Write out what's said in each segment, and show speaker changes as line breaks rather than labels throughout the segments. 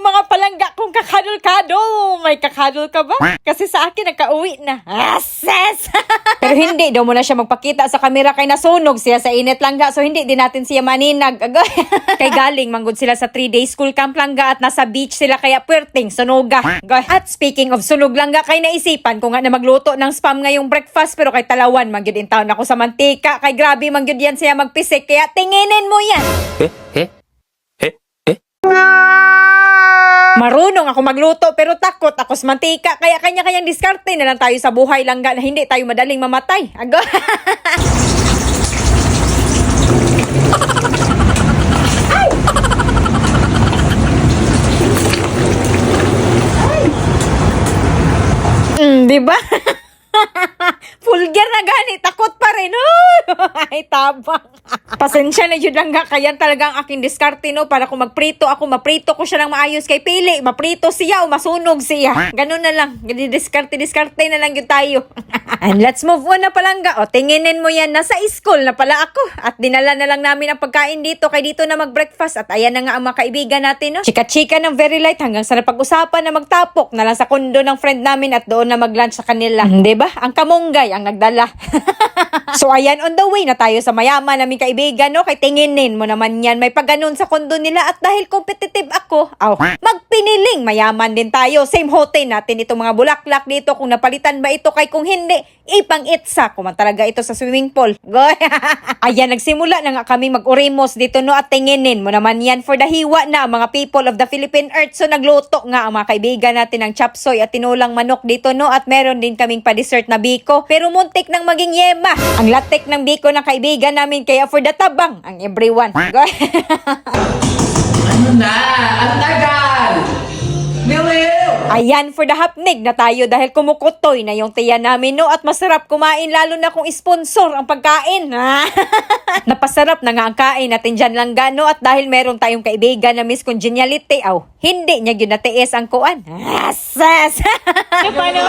mga palangga kong kakadol-kadol. May kakadol ka ba? Kasi sa akin nagka-uwi na. Ases! Pero hindi, daw mo na siya magpakita sa kamera kay nasunog siya sa init langga. So hindi din natin siya maninag. Agoy. kay galing, manggod sila sa 3-day school camp langga at nasa beach sila kaya puwerteng sunuga. Agoy. At speaking of sunog langga, kay naisipan ko nga na magluto ng spam ngayong breakfast pero kay talawan, mangyod in town ako sa mantika. Kay grabe, mangyod yan siya magpisik. Kaya tinginin mo yan. Marunong ako magluto pero takot ako sa mantika kaya kanya-kanyang diskarte na lang tayo sa buhay langga na hindi tayo madaling mamatay. Ago. Mm, di ba? Fulger na gani, takot pa rin. Ay, tabang. Pasensya na yun lang nga, kaya talagang aking diskarte no, para kung magprito ako, maprito ko siya ng maayos kay Pili, maprito siya o masunog siya. Ganun na lang, diskarte, diskarte na lang yun tayo. And let's move on na palangga. O, tinginin mo yan, nasa school na pala ako. At dinala na lang namin ang pagkain dito, kay dito na mag-breakfast. At ayan na nga ang mga kaibigan natin, no? Chika-chika ng very light hanggang sa napag-usapan na magtapok na lang sa kondo ng friend namin at doon na mag-lunch sa kanila. Hindi ba? Ang kamunggay ang nagdala. so ayan, on the way na tayo sa mayaman namin kaibigan, no? Kay tinginin mo naman yan. May pagganon sa kondo nila at dahil competitive ako, aw, magpiniling mayaman din tayo. Same hotel natin itong mga bulaklak dito. Kung napalitan ba ito kay kung hindi, ipang itsa. Kuman talaga ito sa swimming pool. Goy. ayan, nagsimula na nga kami mag-urimos dito, no? At tinginin mo naman yan for the hiwa na mga people of the Philippine Earth. So nagluto nga ang mga kaibigan natin ng chapsoy at tinulang manok dito, no? At meron din kaming pa-dessert na biko. Pero muntik nang maging yema. Ang latek ng biko ng kaibigan namin kaya for the tabang ang everyone. Goy.
Ano na? Ang tagal! Miliw!
Ayan, for the hapnig na tayo dahil kumukutoy na yung tiyan namin, no? At masarap kumain, lalo na kung sponsor ang pagkain. ha? Napasarap na nga ang kain natin dyan lang gano at dahil meron tayong kaibigan na Miss Congeniality, aw, hindi niya yun natiis ang kuan. Asas! Paano?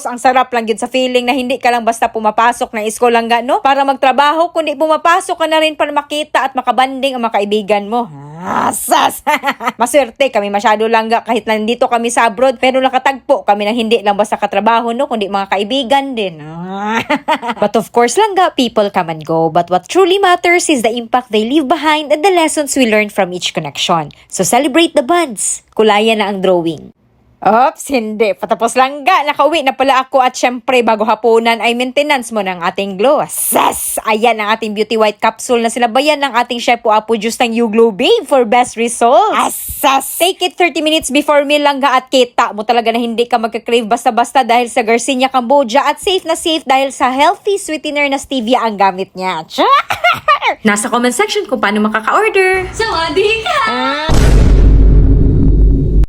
Sos, ang sarap lang yun sa feeling na hindi ka lang basta pumapasok ng school lang no? Para magtrabaho, kundi pumapasok ka na rin para makita at makabanding ang mga kaibigan mo. Asas! Maswerte kami masyado lang ga kahit nandito kami sa abroad pero nakatagpo kami ng hindi lang basta katrabaho no kundi mga kaibigan din. but of course lang ga, people come and go. But what truly matters is the impact they leave behind and the lessons we learn from each connection. So celebrate the bonds. Kulayan na ang drawing. Ops, hindi. Patapos lang ga. Nakauwi na pala ako at syempre bago hapunan ay maintenance mo ng ating glow. Sas! Ayan ang ating beauty white capsule na sinabayan ng ating chef po Apo Juice ng You Glow Babe for best results. Asas! Take it 30 minutes before meal lang ga at kita mo talaga na hindi ka magka-crave basta-basta dahil sa Garcinia Cambodia at safe na safe dahil sa healthy sweetener na stevia ang gamit niya. Nasa comment section kung paano makaka-order.
Sawadee ka!
Ah.